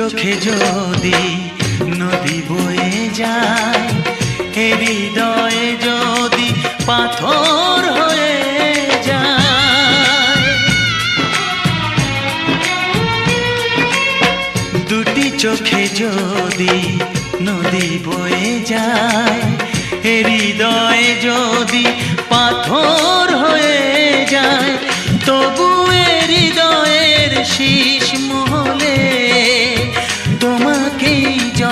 চোখে যদি নদী বয়ে যায়, এ হৃদয়ে যদি পাথর হয়ে যায়। দুটি চোখে যদি নদী বয়ে যায়, এ হৃদয়ে যদি পাথর হয়ে যায়, তবু এ হৃদয়ের শীষ মহলে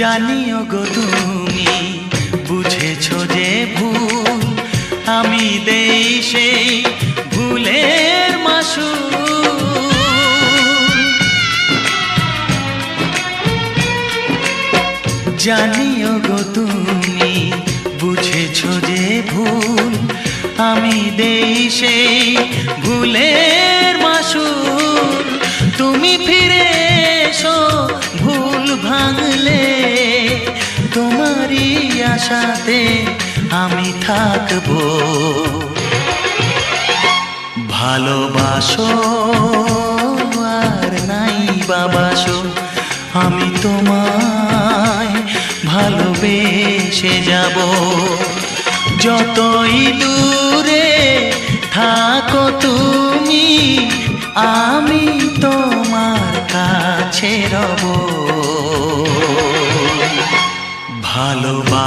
জানিও গো তুমি, বুঝেছ যে ভুল আমি দেই সেই ভুলের মাসু জানিও গো তুমি, বুঝেছ যে ভুল আমি দেই সেই ভুলের ফিরে এসো, ভুল ভাঙলে তোমারই আশাতে আমি থাকব। ভালোবাসো আর নাই বাবাসো, আমি তোমায় ভালোবেসে যাব। যতই দূরে থাকো তুমি, আমি